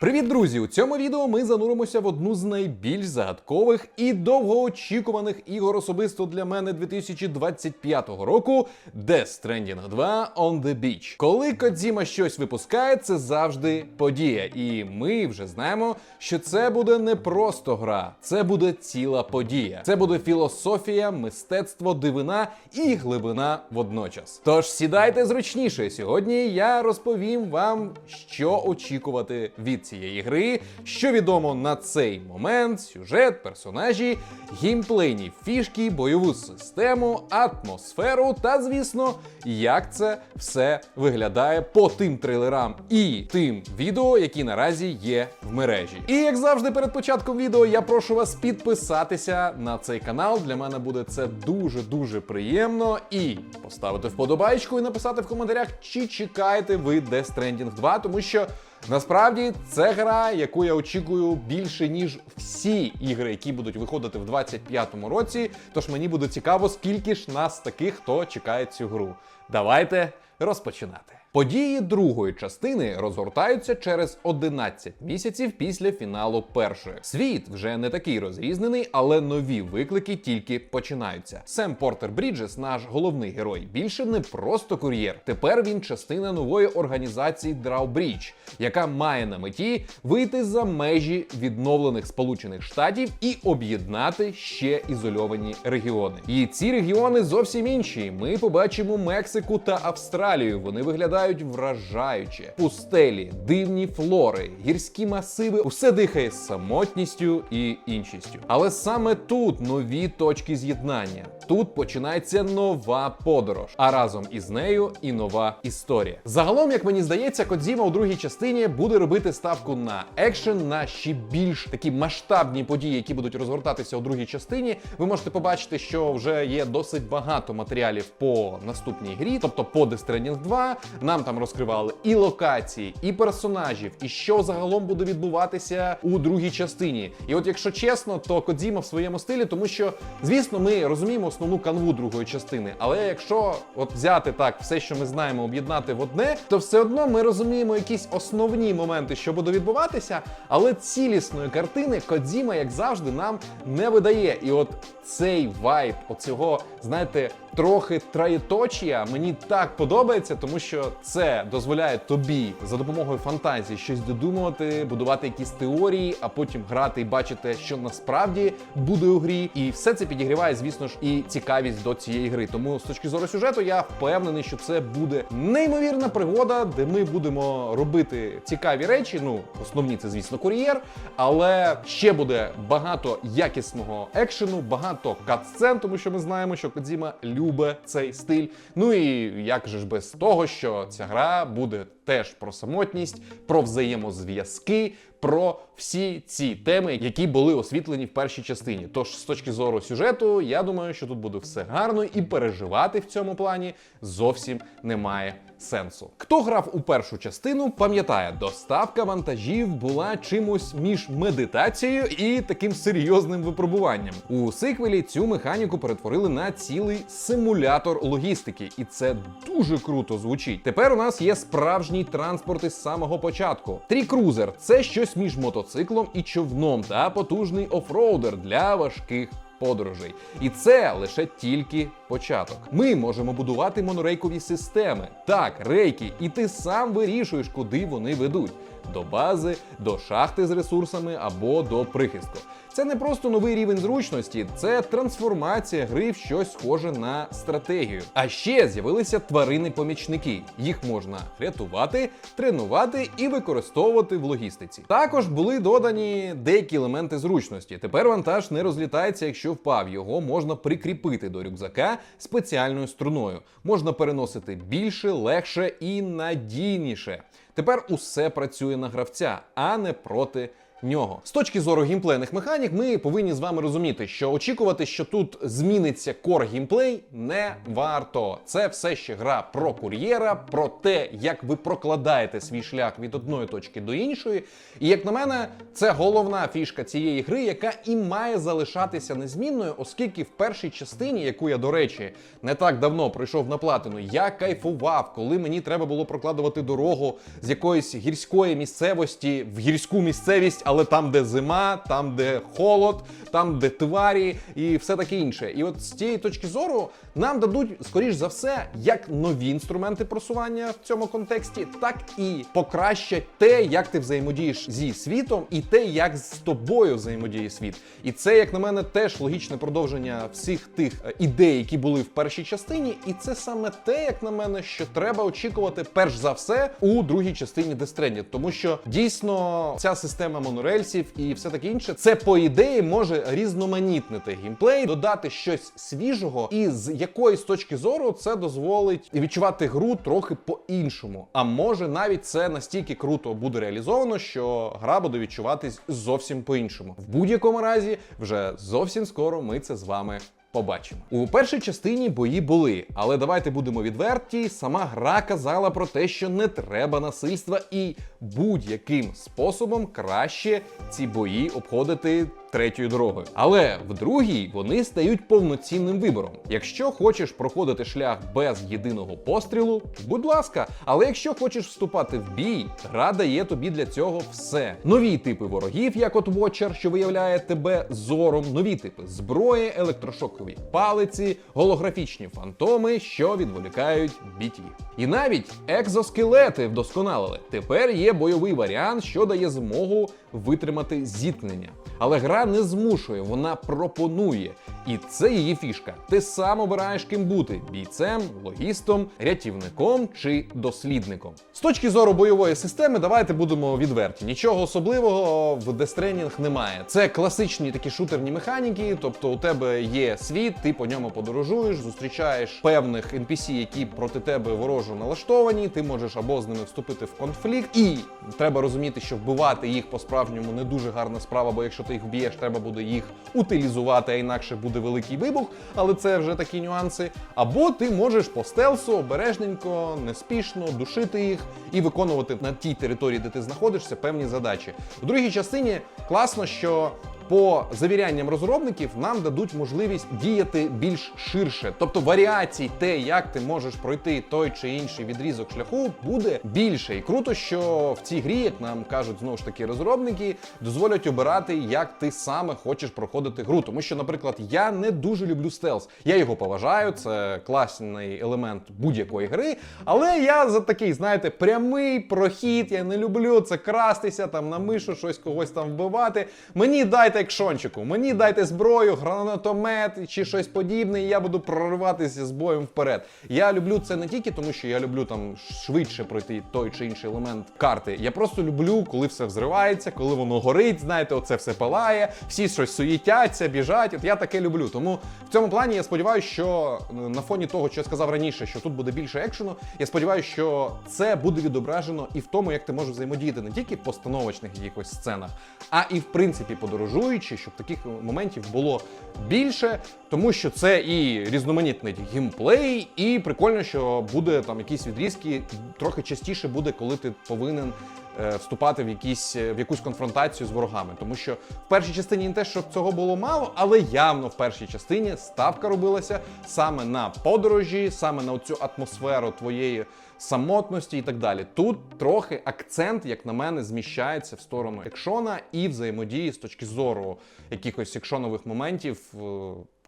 Привіт, друзі! У цьому відео ми зануримося в одну з найбільш загадкових і довгоочікуваних ігор особисто для мене 2025 року Death Stranding 2 On The Beach. Коли Кодзіма щось випускає, це завжди подія. І ми вже знаємо, що це буде не просто гра, це буде ціла подія. Це буде філософія, мистецтво, дивина і глибина водночас. Тож сідайте зручніше. Сьогодні я розповім вам, що очікувати від цієї гри, що відомо на цей момент, сюжет, персонажі, геймплейні фішки, бойову систему, атмосферу та, звісно, як це все виглядає по тим трейлерам і тим відео, які наразі є в мережі. І як завжди, перед початком відео я прошу вас підписатися на цей канал. Для мене буде це дуже дуже приємно. І поставити вподобайку і написати в коментарях, чи чекаєте ви Death Stranding 2, тому що. Насправді це гра, яку я очікую більше ніж всі ігри, які будуть виходити в 25-му році. Тож мені буде цікаво, скільки ж нас таких, хто чекає цю гру. Давайте розпочинати. Події другої частини розгортаються через 11 місяців після фіналу першої. Світ вже не такий розрізнений, але нові виклики тільки починаються. Сем Портер Бріджес, наш головний герой, більше не просто кур'єр. Тепер він частина нової організації Drawbridge, яка має на меті вийти за межі відновлених Сполучених Штатів і об'єднати ще ізольовані регіони. І ці регіони зовсім інші. Ми побачимо Мексику та Австралію. Вони виглядають вражаюче. Пустелі, дивні флори, гірські масиви, усе дихає самотністю і іншістю. Але саме тут нові точки з'єднання. Тут починається нова подорож, а разом із нею і нова історія. Загалом, як мені здається, Кодзіма у другій частині буде робити ставку на екшен, на ще більш такі масштабні події, які будуть розгортатися у другій частині. Ви можете побачити, що вже є досить багато матеріалів по наступній грі, тобто по Stranding 2. Нам там розкривали і локації, і персонажів, і що загалом буде відбуватися у другій частині. І от, якщо чесно, то Кодзіма в своєму стилі, тому що, звісно, ми розуміємо основну канву другої частини. Але якщо от взяти так все, що ми знаємо, об'єднати в одне, то все одно ми розуміємо якісь основні моменти, що буде відбуватися, але цілісної картини Кодзіма, як завжди, нам не видає. І от цей вайб, оцього, знаєте, трохи троєточія мені так подобається, тому що це дозволяє тобі за допомогою фантазії щось додумувати, будувати якісь теорії, а потім грати і бачити, що насправді буде у грі. І все це підігріває, звісно ж, і цікавість до цієї гри. Тому з точки зору сюжету я впевнений, що це буде неймовірна пригода, де ми будемо робити цікаві речі. Ну, основні це, звісно, кур'єр, але ще буде багато якісного екшену, багато кат-сцен, тому що ми знаємо, що Кодзіма любить цей стиль. Ну і як же ж без того, що ця гра буде теж про самотність, про взаємозв'язки, про всі ці теми, які були освітлені в першій частині. Тож, з точки зору сюжету, я думаю, що тут буде все гарно, і переживати в цьому плані зовсім немає сенсу. Хто грав у першу частину, пам'ятає, доставка вантажів була чимось між медитацією і таким серйозним випробуванням. У сиквелі цю механіку перетворили на цілий симулятор логістики, і це дуже круто звучить. Тепер у нас є справжній транспорт із самого початку. Трікрузер це щось між мотоциклом і човном та потужний офроудер для важких подорожей. І це лише тільки початок. Ми можемо будувати монорейкові системи. Так, рейки, і ти сам вирішуєш, куди вони ведуть. До бази, до шахти з ресурсами або до прихистку. Це не просто новий рівень зручності, це трансформація гри в щось схоже на стратегію. А ще з'явилися тварини-помічники. Їх можна рятувати, тренувати і використовувати в логістиці. Також були додані деякі елементи зручності. Тепер вантаж не розлітається, якщо впав. Його можна прикріпити до рюкзака спеціальною струною. Можна переносити більше, легше і надійніше. Тепер усе працює на гравця, а не проти нього. З точки зору геймплейних механік, ми повинні з вами розуміти, що очікувати, що тут зміниться кор геймплей, не варто. Це все ще гра про кур'єра, про те, як ви прокладаєте свій шлях від одної точки до іншої. І як на мене, це головна фішка цієї гри, яка і має залишатися незмінною, оскільки в першій частині, яку я, до речі, не так давно пройшов на платину, я кайфував, коли мені треба було прокладувати дорогу з якоїсь гірської місцевості в гірську місцевість, але там, де зима, там, де холод, там, де тварі і все таке інше. І от з цієї точки зору нам дадуть, скоріш за все, як нові інструменти просування в цьому контексті, так і покращать те, як ти взаємодієш зі світом, і те, як з тобою взаємодіє світ. І це, як на мене, теж логічне продовження всіх тих е, ідей, які були в першій частині. І це саме те, як на мене, що треба очікувати перш за все у другій частині Stranding. тому що дійсно ця система монорельсів і все таке інше, це по ідеї може різноманітнити геймплей, додати щось свіжого, і з якоїсь точки зору це дозволить відчувати гру трохи по-іншому. А може навіть це настільки круто буде реалізовано, що гра буде відчуватись зовсім по-іншому. В будь-якому разі, вже зовсім скоро ми це з вами. Побачимо у першій частині бої були, але давайте будемо відверті. Сама гра казала про те, що не треба насильства, і будь-яким способом краще ці бої обходити третьою дорогою. Але в другій вони стають повноцінним вибором. Якщо хочеш проходити шлях без єдиного пострілу, будь ласка. Але якщо хочеш вступати в бій, гра дає тобі для цього все. Нові типи ворогів, як от Watcher, що виявляє тебе зором, нові типи зброї, електрошокові палиці, голографічні фантоми, що відволікають бітів. І навіть екзоскелети вдосконалили. Тепер є бойовий варіант, що дає змогу витримати зіткнення. Але гра не змушує, вона пропонує. І це її фішка. Ти сам обираєш ким бути: бійцем, логістом, рятівником чи дослідником. З точки зору бойової системи, давайте будемо відверті. Нічого особливого в Stranding немає. Це класичні такі шутерні механіки, тобто у тебе є світ, ти по ньому подорожуєш, зустрічаєш певних NPC, які проти тебе ворожо налаштовані. Ти можеш або з ними вступити в конфлікт, і треба розуміти, що вбивати їх по-справжньому не дуже гарна справа, бо якщо ти їх вб'єш, треба буде їх утилізувати, а інакше буде великий вибух, але це вже такі нюанси. Або ти можеш по стелсу обережненько, неспішно душити їх і виконувати на тій території, де ти знаходишся, певні задачі. У другій частині класно, що по завірянням розробників нам дадуть можливість діяти більш ширше, тобто варіацій, те, як ти можеш пройти той чи інший відрізок шляху, буде більше. І круто, що в цій грі, як нам кажуть знову ж таки розробники, дозволять обирати, як ти саме хочеш проходити гру. Тому що, наприклад, я не дуже люблю стелс. Я його поважаю, це класний елемент будь-якої гри. Але я за такий, знаєте, прямий прохід. Я не люблю це крастися там на мишу, щось когось там вбивати. Мені дайте екшончику, мені дайте зброю, гранатомет чи щось подібне, і я буду прориватися з боєм вперед. Я люблю це не тільки тому, що я люблю там швидше пройти той чи інший елемент карти. Я просто люблю, коли все взривається, коли воно горить, знаєте, оце все палає, всі щось суїтяться, біжать. От я таке люблю. Тому в цьому плані я сподіваюся, що е, на фоні того, що я сказав раніше, що тут буде більше екшену, я сподіваюся, що це буде відображено і в тому, як ти можеш взаємодіяти не тільки в постановочних якихось сценах, а і в принципі подорожуючи, щоб таких моментів було більше, тому що це і різноманітний геймплей, і прикольно, що буде там якісь відрізки. Трохи частіше буде, коли ти повинен е, вступати в якісь е, в якусь конфронтацію з ворогами. Тому що в першій частині не те, щоб цього було мало, але явно в першій частині ставка робилася саме на подорожі, саме на цю атмосферу твоєї самотності і так далі. Тут трохи акцент, як на мене, зміщається в сторону екшона і взаємодії з точки зору якихось екшонових моментів.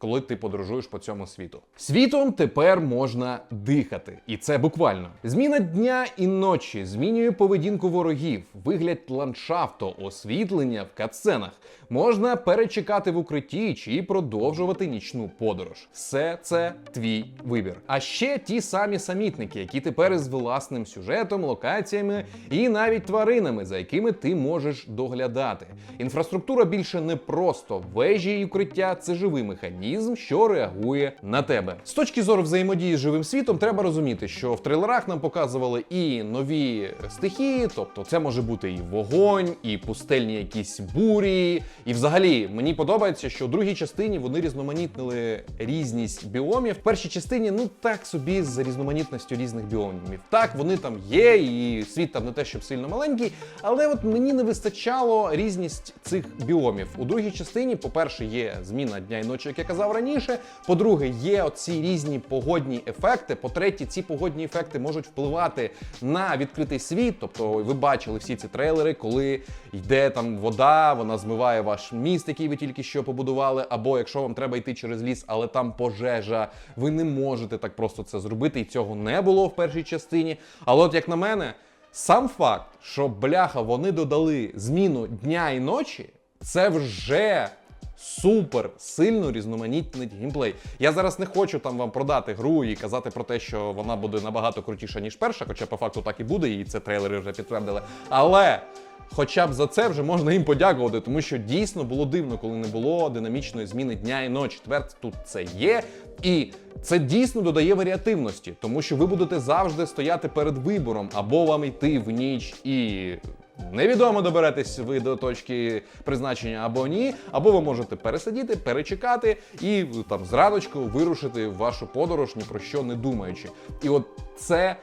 Коли ти подорожуєш по цьому світу, світом тепер можна дихати, і це буквально зміна дня і ночі змінює поведінку ворогів, вигляд ландшафту, освітлення в катсценах. Можна перечекати в укритті чи продовжувати нічну подорож. Все це твій вибір. А ще ті самі самітники, які тепер із власним сюжетом, локаціями і навіть тваринами, за якими ти можеш доглядати. Інфраструктура більше не просто вежі і укриття, це живий механізм організм, що реагує на тебе. З точки зору взаємодії з живим світом, треба розуміти, що в трейлерах нам показували і нові стихії, тобто це може бути і вогонь, і пустельні якісь бурі. І взагалі мені подобається, що у другій частині вони різноманітнили різність біомів. В першій частині, ну так собі з різноманітністю різних біомів. Так, вони там є, і світ там не те, щоб сильно маленький, але от мені не вистачало різність цих біомів. У другій частині, по-перше, є зміна дня і ночі, як я казав раніше. По-друге, є оці різні погодні ефекти. По-третє, ці погодні ефекти можуть впливати на відкритий світ. Тобто, ви бачили всі ці трейлери, коли йде там вода, вона змиває ваш міст, який ви тільки що побудували. Або якщо вам треба йти через ліс, але там пожежа, ви не можете так просто це зробити, і цього не було в першій частині. Але от як на мене. Сам факт, що бляха вони додали зміну дня і ночі, це вже супер сильно різноманітний геймплей. Я зараз не хочу там вам продати гру і казати про те, що вона буде набагато крутіша, ніж перша, хоча по факту так і буде, і це трейлери вже підтвердили. Але. Хоча б за це вже можна їм подякувати, тому що дійсно було дивно, коли не було динамічної зміни дня і ночі. Тепер тут це є, і це дійсно додає варіативності, тому що ви будете завжди стояти перед вибором, або вам йти в ніч і. Невідомо доберетесь ви до точки призначення або ні, або ви можете пересидіти, перечекати і там зраночку вирушити в вашу подорож, ні про що не думаючи. І от це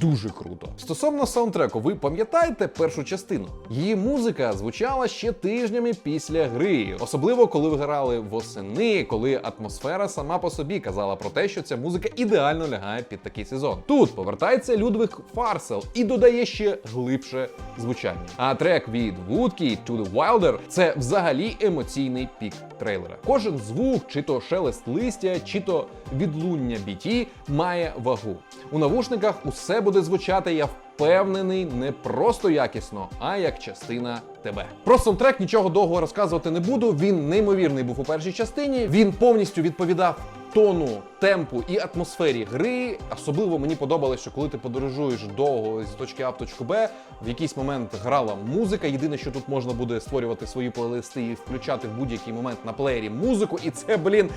дуже круто. Стосовно саундтреку, ви пам'ятаєте першу частину? Її музика звучала ще тижнями після гри, особливо коли ви грали восени, коли атмосфера сама по собі казала про те, що ця музика ідеально лягає під такий сезон. Тут повертається Людвиг Фарсел і додає ще глибше звучання. А трек від Woodkey to the Wilder – це взагалі емоційний пік трейлера. Кожен звук, чи то шелест листя, чи то відлуння BT має вагу. У навушниках усе буде звучати, я впевнений, не просто якісно, а як частина тебе. Про саундтрек нічого довго розказувати не буду. Він неймовірний був у першій частині. Він повністю відповідав. Тону, темпу і атмосфері гри особливо мені подобалось, що коли ти подорожуєш довго з точки А в точку Б, в якийсь момент грала музика. Єдине, що тут можна буде створювати свої плейлисти і включати в будь-який момент на плеєрі музику. І це, блін,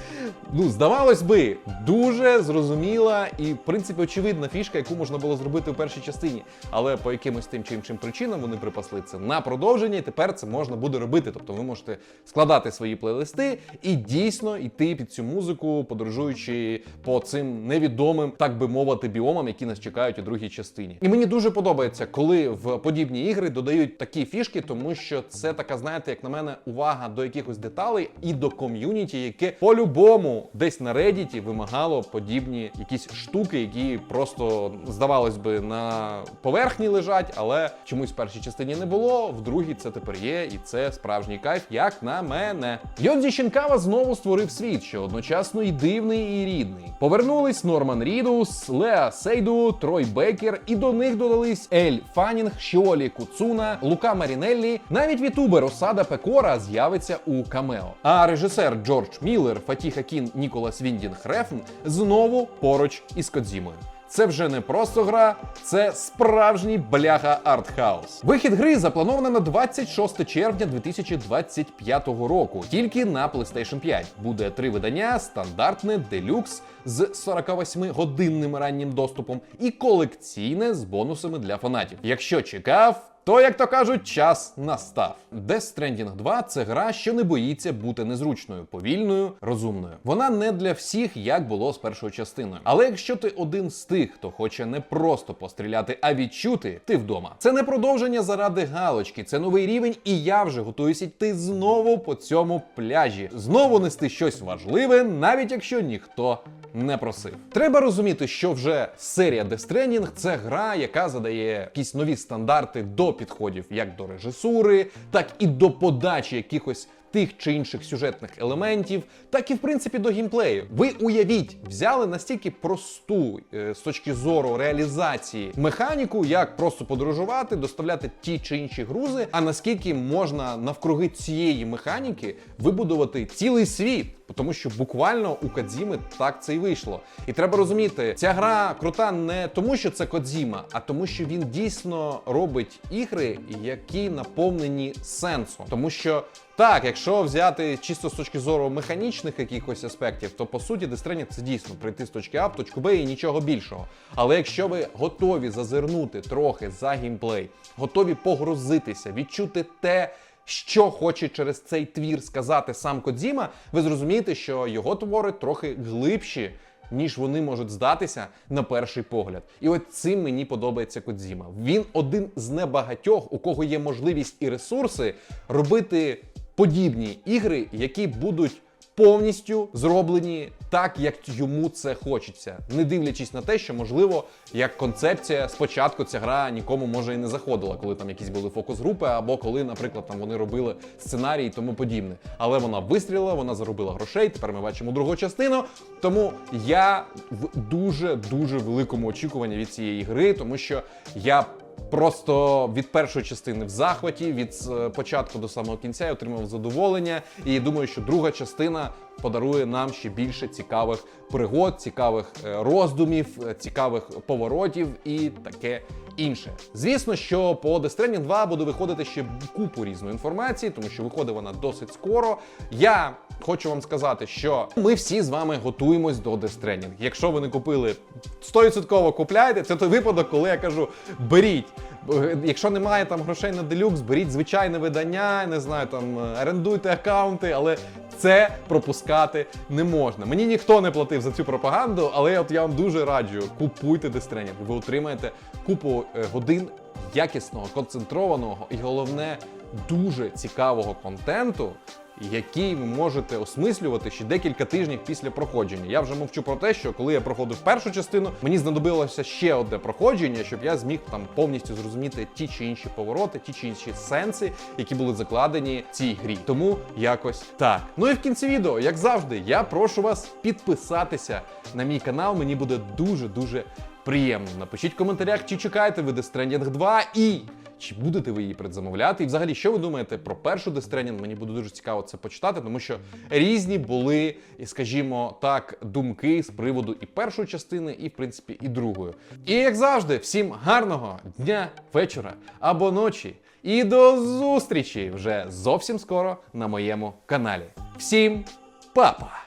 ну здавалось би, дуже зрозуміла і, в принципі, очевидна фішка, яку можна було зробити у першій частині. Але по якимось тим чи іншим причинам вони припасли це на продовження, і тепер це можна буде робити. Тобто ви можете складати свої плейлисти і дійсно йти під цю музику, подорожуючи по цим невідомим, так би мовити, біомам, які нас чекають у другій частині. І мені дуже подобається, коли в подібні ігри додають такі фішки, тому що це така, знаєте, як на мене, увага до якихось деталей і до ком'юніті, яке по-любому десь на Reddit вимагало подібні якісь штуки, які просто здавалось би на поверхні лежать, але чомусь в першій частині не було. В другій це тепер є, і це справжній кайф, як на мене. Йодзі Щенкава знову створив світ, що одночасно і дивний, і рідний. Повернулись Норман Рідус, Леа Сейду, Трой Бекер, і до них додались Ель Фанінг, Шіолі Куцуна, Лука Марінеллі. Навіть вітубер Осада Пекора з'явиться у камео. А режисер Джордж Міллер, Фатіха Кін, Ніколас Віндінг Рефн знову поруч із Кодзімою. Це вже не просто гра, це справжній бляха артхаус. Вихід гри заплановано на 26 червня 2025 року. Тільки на PlayStation 5. Буде три видання: стандартне, делюкс з 48-годинним раннім доступом і колекційне з бонусами для фанатів. Якщо чекав. То, як то кажуть, час настав. Death Stranding 2 це гра, що не боїться бути незручною, повільною, розумною. Вона не для всіх, як було з першою частиною. Але якщо ти один з тих, хто хоче не просто постріляти, а відчути, ти вдома. Це не продовження заради галочки, це новий рівень, і я вже готуюся йти знову по цьому пляжі, знову нести щось важливе, навіть якщо ніхто не просив. Треба розуміти, що вже серія Death Stranding – це гра, яка задає якісь нові стандарти до підходів як до режисури, так і до подачі якихось. Тих чи інших сюжетних елементів, так і в принципі до геймплею. Ви уявіть, взяли настільки просту е, з точки зору реалізації механіку, як просто подорожувати, доставляти ті чи інші грузи. А наскільки можна навкруги цієї механіки вибудувати цілий світ? Тому що буквально у Кодзіми так це і вийшло. І треба розуміти, ця гра крута не тому, що це Кодзіма, а тому, що він дійсно робить ігри, які наповнені сенсом. Тому що Так, якщо взяти чисто з точки зору механічних якихось аспектів, то по суті Death це дійсно прийти з точки А в точку Б і нічого більшого. Але якщо ви готові зазирнути трохи за геймплей, готові погрузитися, відчути те, що хоче через цей твір сказати сам Кодзіма, ви зрозумієте, що його твори трохи глибші. Ніж вони можуть здатися на перший погляд. І от цим мені подобається Кодзіма. Він один з небагатьох, у кого є можливість і ресурси робити подібні ігри, які будуть повністю зроблені так, як йому це хочеться, не дивлячись на те, що можливо, як концепція, спочатку ця гра нікому може і не заходила, коли там якісь були фокус-групи, або коли, наприклад, там вони робили сценарій і тому подібне. Але вона вистрілила, вона заробила грошей. Тепер ми бачимо другу частину. Тому я в дуже дуже великому очікуванні від цієї гри, тому що я Просто від першої частини в захваті, від е, початку до самого кінця я отримав задоволення. І думаю, що друга частина подарує нам ще більше цікавих пригод, цікавих е, роздумів, е, цікавих поворотів і таке інше. Звісно, що по Death Stranding 2 буде виходити ще купу різної інформації, тому що виходить вона досить скоро. Я хочу вам сказати, що ми всі з вами готуємось до Stranding. Якщо ви не купили 100% купляйте, це той випадок, коли я кажу: беріть. Е, Якщо немає там грошей на делюкс, беріть звичайне видання, не знаю, там е, орендуйте аккаунти, але це пропускати не можна. Мені ніхто не платив за цю пропаганду, але от я вам дуже раджу, купуйте Stranding. Ви отримаєте купу е, годин якісного, концентрованого і головне дуже цікавого контенту. Який ви можете осмислювати ще декілька тижнів після проходження. Я вже мовчу про те, що коли я проходив першу частину, мені знадобилося ще одне проходження, щоб я зміг там повністю зрозуміти ті чи інші повороти, ті чи інші сенси, які були закладені в цій грі. Тому якось так. Ну і в кінці відео, як завжди, я прошу вас підписатися на мій канал. Мені буде дуже дуже приємно. Напишіть в коментарях, чи чекаєте ви Death Stranding 2 і. Чи будете ви її предзамовляти? І взагалі, що ви думаєте про першу Death Мені буде дуже цікаво це почитати, тому що різні були, скажімо так, думки з приводу і першої частини, і в принципі і другої. І як завжди, всім гарного дня, вечора або ночі. І до зустрічі вже зовсім скоро на моєму каналі. Всім па-па!